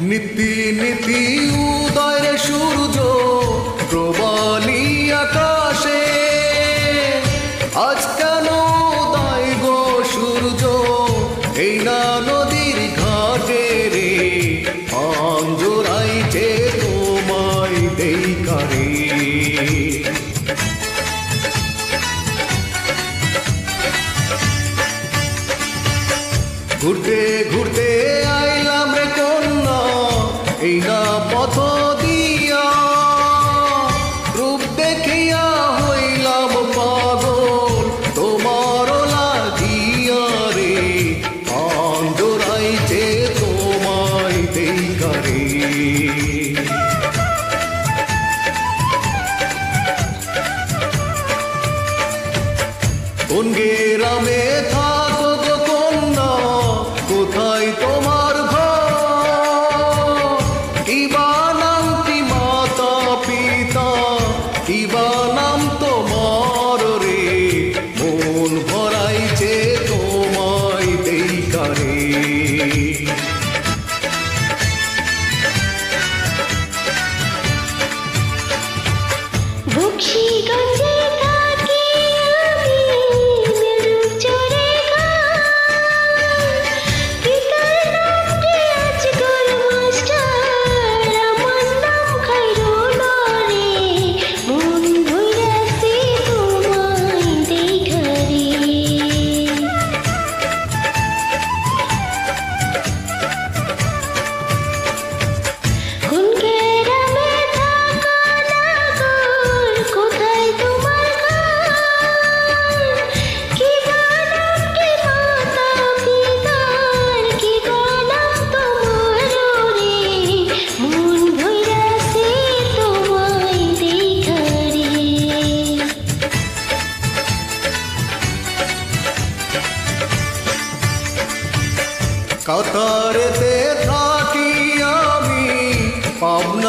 নীতি নীতি উদয় সূর্য প্রবলি আকাশে। আজ কেন উদয় গো সূর্য? এই না নদীর ঘাটে রে। অঞ্জরাই যে তোমায় দেই কারে। ঘুরতে ঘুরতে உன்கே ரமே কতরেতে থাকি আমি। পাবন